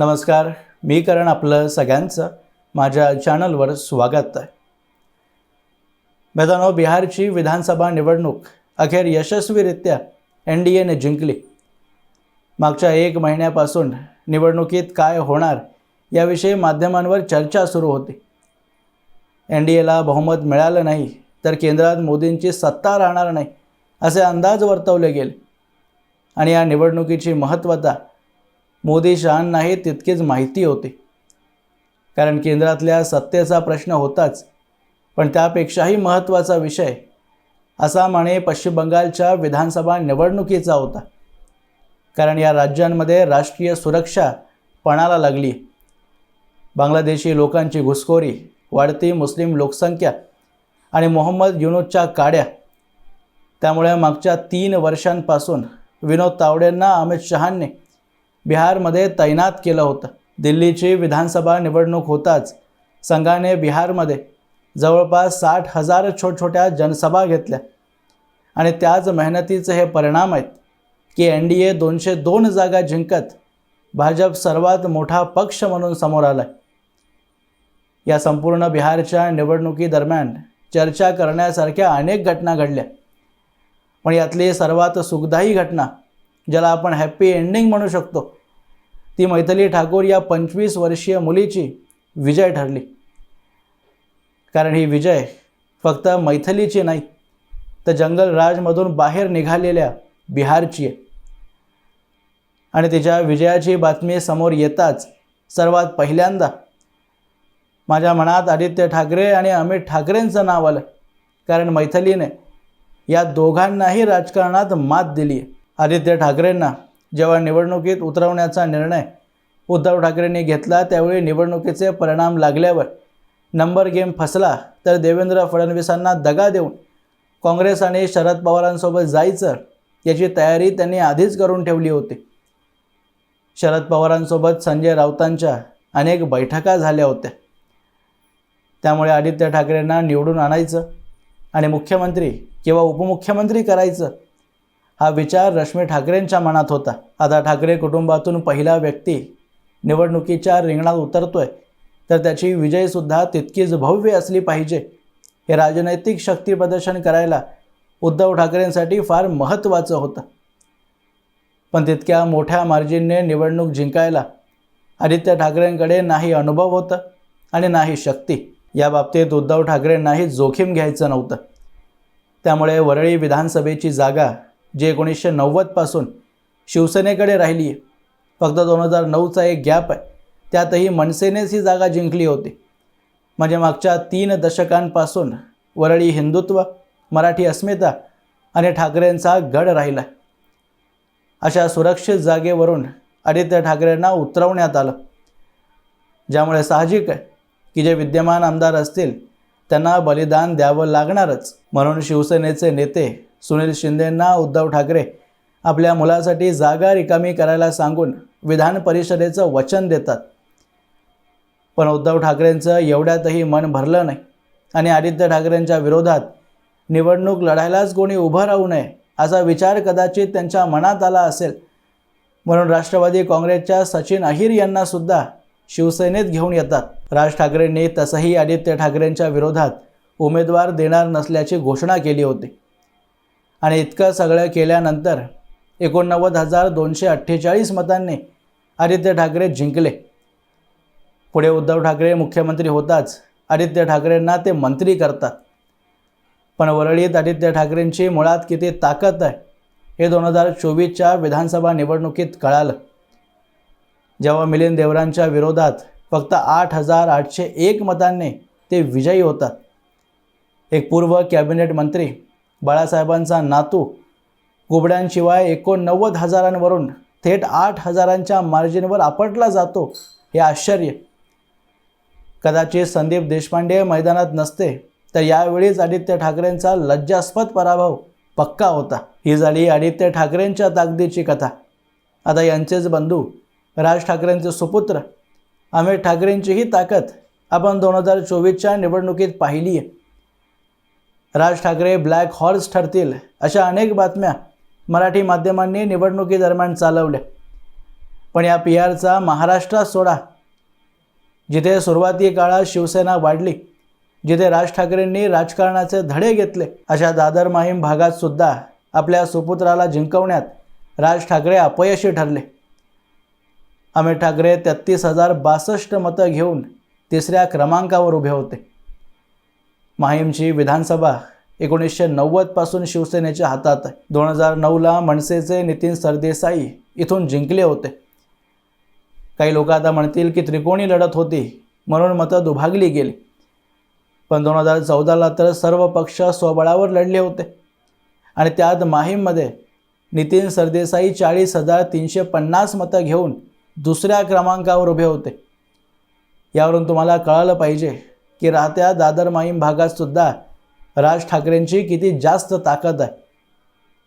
नमस्कार मी करण आपलं सगळ्यांचं माझ्या चॅनलवर स्वागत आहे. मैदानो बिहारची विधानसभा निवडणूक अखेर यशस्वीरित्या एन डी एने जिंकली. मागच्या एक महिन्यापासून निवडणुकीत काय होणार याविषयी माध्यमांवर चर्चा सुरू होती. एन डी एला बहुमत मिळालं नाही तर केंद्रात मोदींची सत्ता राहणार नाही असे अंदाज वर्तवले गेले. आणि या निवडणुकीची महत्त्वता मोदी शहांनाही तितकीच माहिती होती. कारण केंद्रातल्या सत्तेचा प्रश्न होताच पण त्यापेक्षाही महत्त्वाचा विषय आसाम आणि पश्चिम बंगालच्या विधानसभा निवडणुकीचा होता. कारण या राज्यांमध्ये राष्ट्रीय सुरक्षा पणाला लागली. बांगलादेशी लोकांची घुसखोरी वाढती मुस्लिम लोकसंख्या आणि मोहम्मद युनुसच्या काड्या त्यामुळे मागच्या तीन वर्षांपासून विनोद तावडेंना अमित शहांनी बिहारमध्ये तैनात केलं होतं. दिल्लीची विधानसभा निवडणूक होताच संघाने बिहारमध्ये जवळपास साठ हजार छोटछोट्या जनसभा घेतल्या. आणि त्याच मेहनतीचे हे परिणाम आहेत की एन डी ए दोनशे दोन जागा जिंकत भाजप सर्वात मोठा पक्ष म्हणून समोर आला या संपूर्ण बिहारच्या निवडणुकीदरम्यान चर्चा करण्यासारख्या अनेक घटना घडल्या. पण यातली सर्वात सुखदायी घटना ज्याला आपण हॅप्पी एंडिंग म्हणू शकतो. ती मैथिली ठाकूर या पंचवीस वर्षीय मुलीची विजय ठरली. कारण ही विजय फक्त मैथिलीची नाही तर जंगल राजमधून बाहेर निघालेल्या बिहारची आहे. आणि तिच्या विजयाची बातमी समोर येताच सर्वात पहिल्यांदा माझ्या मनात आदित्य ठाकरे आणि अमित ठाकरेंचं नाव आलं. कारण मैथिलीने या दोघांनाही राजकारणात मात दिली आहे आदित्य ठाकरेंना जेव्हा निवडणुकीत उतरवण्याचा निर्णय उद्धव ठाकरेंनी घेतला त्यावेळी निवडणुकीचे परिणाम लागल्यावर नंबर गेम फसला तर देवेंद्र फडणवीसांना दगा देऊन काँग्रेस आणि शरद पवारांसोबत जायचं याची तयारी त्यांनी आधीच करून ठेवली होती. शरद पवारांसोबत संजय राऊतांच्या अनेक बैठका झाल्या होत्या. त्यामुळे आदित्य ठाकरेंना निवडून आणायचं आणि मुख्यमंत्री किंवा उपमुख्यमंत्री करायचं हा विचार रश्मी ठाकरेंच्या मनात होता. आता ठाकरे कुटुंबातून पहिला व्यक्ती निवडणुकीच्या रिंगणात उतरतोय तर त्याची विजयसुद्धा तितकीच भव्य असली पाहिजे. हे राजनैतिक शक्ती प्रदर्शन करायला उद्धव ठाकरेंसाठी फार महत्त्वाचं होतं. पण तितक्या मोठ्या मार्जिनने निवडणूक जिंकायला आदित्य ठाकरेंकडे नाही अनुभव होतं आणि नाही शक्ती. या बाबतीत उद्धव ठाकरेंनाही जोखीम घ्यायचं नव्हतं. त्यामुळे वरळी विधानसभेची जागा जी एकोणीसशे नव्वदपासून शिवसेनेकडे राहिली आहे. फक्त दोन हजार नऊचा एक गॅप आहे. त्यातही मनसेनेच ही जागा जिंकली होती. म्हणजे मागच्या तीन दशकांपासून वरळी हिंदुत्व मराठी अस्मिता आणि ठाकरेंचा गड राहिला. अशा सुरक्षित जागेवरून आदित्य ठाकरेंना उतरवण्यात आलं. ज्यामुळे साहजिक आहे की जे विद्यमान आमदार असतील त्यांना बलिदान द्यावं लागणारच म्हणून शिवसेनेचे नेते सुनील शिंदेंना उद्धव ठाकरे आपल्या मुलासाठी जागा रिकामी करायला सांगून विधान परिषदेचं वचन देतात. पण उद्धव ठाकरेंचं एवढ्यातही मन भरलं नाही. आणि आदित्य ठाकरेंच्या विरोधात निवडणूक लढायलाच कोणी उभं राहू नये असा विचार कदाचित त्यांच्या मनात आला असेल. म्हणून राष्ट्रवादी काँग्रेसच्या सचिन अहिर यांनासुद्धा शिवसेनेत घेऊन येतात. राज ठाकरेंनी तसंही आदित्य ठाकरेंच्या विरोधात उमेदवार देणार नसल्याची घोषणा केली होती. आणि इतकं सगळं केल्यानंतर एकोणनव्वद हजार दोनशे अठ्ठेचाळीस मतांनी आदित्य ठाकरे जिंकले. पुढे उद्धव ठाकरे मुख्यमंत्री होताच आदित्य ठाकरेंना ते मंत्री करतात. पण वरळीत आदित्य ठाकरेंची मुळात किती ताकद आहे हे दोन हजार चोवीसच्या विधानसभा निवडणुकीत कळालं. जेव्हा मिलिंद देवरांच्या विरोधात फक्त आठ हजार आठशे एक मतांनी ते विजयी होतात. एक पूर्व कॅबिनेट मंत्री बाळासाहेबांचा नातू. घुबड्यांशिवाय एकोणनव्वद हजारांवरून थेट आठ हजारांच्या मार्जिनवर आपटला जातो हे आश्चर्य. कदाचित संदीप देशपांडे मैदानात नसते तर यावेळीच आदित्य ठाकरेंचा लज्जास्पद पराभव पक्का होता. ही झाली आदित्य ठाकरेंच्या ताकदीची कथा. आता यांचेच बंधू राज ठाकरेंचे सुपुत्र अमित ठाकरेंचीही ताकद आपण दोन हजार चोवीसच्या निवडणुकीत पाहिली आहे राज ठाकरे ब्लॅक हॉर्स ठरतील अशा अनेक बातम्या मराठी माध्यमांनी निवडणुकीदरम्यान चालवल्या. पण या पी आरचा महाराष्ट्रात सोडा जिथे सुरुवाती काळात शिवसेना वाढली जिथे राज ठाकरेंनी राजकारणाचे धडे घेतले अशा दादर माहीम भागात सुद्धा आपल्या सुपुत्राला जिंकवण्यात राज ठाकरे अपयशी ठरले. अमित ठाकरे तेहत्तीस हजार बासष्ट मतं घेऊन तिसऱ्या क्रमांकावर उभे होते. माहीमची विधानसभा एकोणीसशे नव्वदपासून शिवसेनेच्या हातात. आहे दोन हजार नऊला मनसेचे नितीन सरदेसाई इथून जिंकले होते. काही लोक आता म्हणतील की त्रिकोणी लढत होती म्हणून मतं दुभागली गेली. पण दोन हजार चौदाला तर सर्व पक्ष स्वबळावर लढले होते. आणि त्यात माहीममध्ये नितीन सरदेसाई चाळीस हजार तीनशे पन्नास मतं घेऊन दुसऱ्या क्रमांकावर उभे होते. यावरून तुम्हाला कळालं पाहिजे की राहत्या दादर माहीम भागातसुद्धा राज ठाकरेंची किती जास्त ताकद आहे.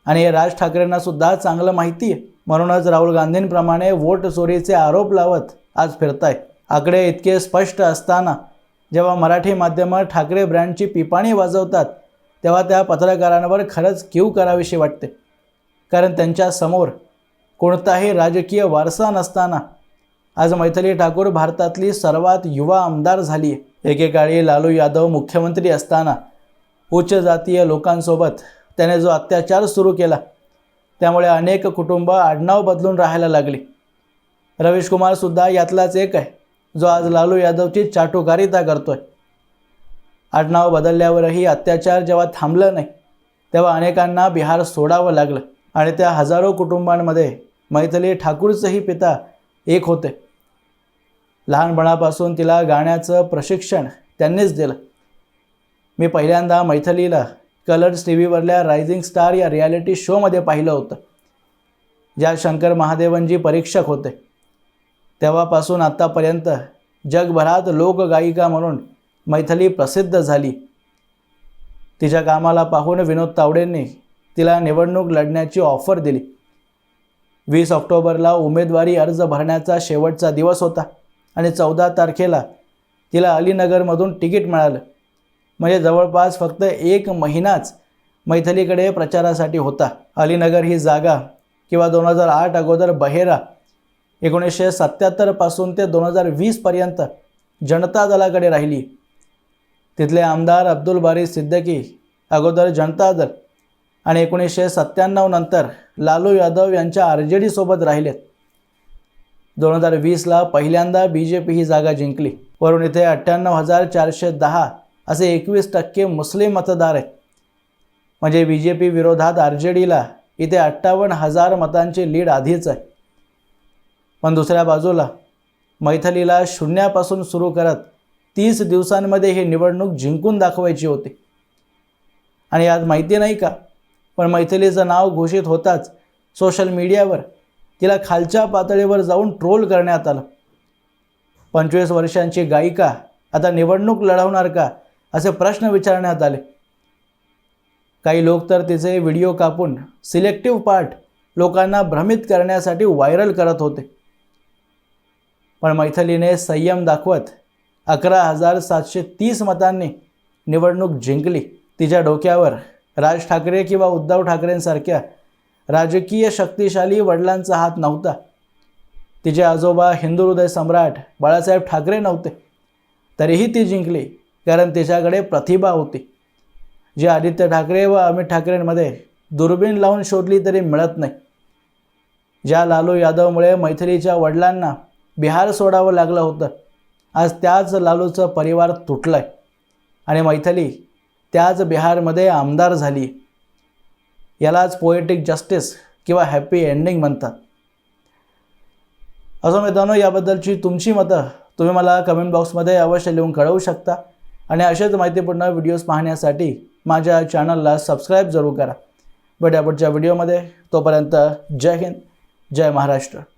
आणि हे राज ठाकरेंनासुद्धा चांगलं माहिती आहे. म्हणूनच राहुल गांधींप्रमाणे वोट चोरीचे आरोप लावत आज फिरताय. आकडे इतके स्पष्ट असताना जेव्हा मराठी माध्यमं ठाकरे ब्रँडची पिपाणी वाजवतात तेव्हा त्या पत्रकारांवर खरंच क्यू करावीशी वाटते. कारण त्यांच्यासमोर कोणताही राजकीय वारसा नसताना आज मैथिली ठाकूर भारतातली सर्वात युवा आमदार झाली. आहे एकेकाळी लालू यादव मुख्यमंत्री असताना उच्च जातीय लोकांसोबत त्याने जो अत्याचार सुरू केला त्यामुळे अनेक कुटुंब आडनाव बदलून राहायला लागली. रवीश कुमारसुद्धा यातलाच एक आहे जो आज लालू यादवची चाटुकारिता करतोय. आडनाव बदलल्यावरही अत्याचार जेव्हा थांबलं नाही तेव्हा अनेकांना बिहार सोडावं लागलं आणि त्या हजारो कुटुंबांमध्ये मैथिली ठाकूरचंही पिता एक होते. लहानपणापासून तिला गाण्याचं प्रशिक्षण त्यांनीच दिलं. मी पहिल्यांदा मैथलीला कलर्स टी व्हीवरल्या रायझिंग स्टार या रियालिटी शोमध्ये पाहिलं होतं ज्या शंकर महादेवनजी परीक्षक होते. तेव्हापासून आत्तापर्यंत जगभरात लोकगायिका म्हणून मैथली प्रसिद्ध झाली. तिच्या कामाला पाहून विनोद तावडेंनी तिला निवडणूक लढण्याची ऑफर दिली. वीस ऑक्टोबरला उमेदवारी अर्ज भरण्याचा शेवटचा दिवस होता. आणि चौदा तारखेला तिला अलीनगरमधून तिकीट मिळालं. म्हणजे जवळपास फक्त एक महिनाच मैथलीकडे प्रचारासाठी होता. अलीनगर ही जागा किंवा दोन हजार आठ अगोदर बहेरा एकोणीसशे सत्याहत्तरपासून ते दोन हजार वीसपर्यंत जनता दलाकडे राहिली. तिथले आमदार अब्दुल बारी सिद्दकी अगोदर जनता दल आणि एकोणीसशे सत्त्याण्णव नंतर लालू यादव यांच्या आर जे डीसोबत राहिलेत. दोन हजार वीसला पहिल्यांदा बी जे पी ही जागा जिंकली. वरून इथे अठ्ठ्याण्णव हजार चारशे दहा असे एकवीस टक्के मुस्लिम मतदार आहेत. म्हणजे बी जे पी विरोधात आर जे डीला इथे अठ्ठावन्न हजार मतांची लीड आधीच आहे. पण दुसऱ्या बाजूला मैथलीला शून्यापासून सुरू करत तीस दिवसांमध्ये ही निवडणूक जिंकून दाखवायची होती. आणि आज माहिती नाही का? पण मैथिलीचं नाव घोषित होताच सोशल मीडियावर तिला खालच्या पातळीवर जाऊन ट्रोल करण्यात आलं. पंचवीस वर्षांची गायिका आता निवडणूक लढवणार का? असे प्रश्न विचारण्यात आले. काही लोक तर तिचे व्हिडिओ कापून सिलेक्टिव्ह पार्ट लोकांना भ्रमित करण्यासाठी व्हायरल करत होते. पण मैथलीने संयम दाखवत अकरा हजार सातशे तीस मतांनी निवडणूक जिंकली. तिच्या डोक्यावर राज ठाकरे किंवा उद्धव ठाकरेंसारख्या राजकीय शक्तिशाली वडिलांचा हात नव्हता. तिचे आजोबा हिंदू हृदय सम्राट बाळासाहेब ठाकरे नव्हते. तरीही ती जिंकली कारण तिच्याकडे प्रतिभा होती. जी आदित्य ठाकरे व अमित ठाकरेंमध्ये दुर्बीण लावून शोधली तरी मिळत नाही. ज्या लालू यादवमुळे मैथिलीच्या वडिलांना बिहार सोडावं लागलं होतं आज त्याच लालूचं परिवार तुटलं आहे आणि मैथिली त्याच बिहारमध्ये आमदार झाली. यालाच पोएटिक जस्टिस किंवा हॅपी एंडिंग म्हणतात. असं मित्रांनो याबद्दलची तुमची मतं तुम्ही मला कमेंट बॉक्समध्ये अवश्य लिहून कळवू शकता. आणि असेच माहितीपूर्ण व्हिडिओज पाहण्यासाठी माझ्या चॅनलला सबस्क्राईब जरूर करा. भेटूया पुढच्या व्हिडिओमध्ये तोपर्यंत जय हिंद जय महाराष्ट्र.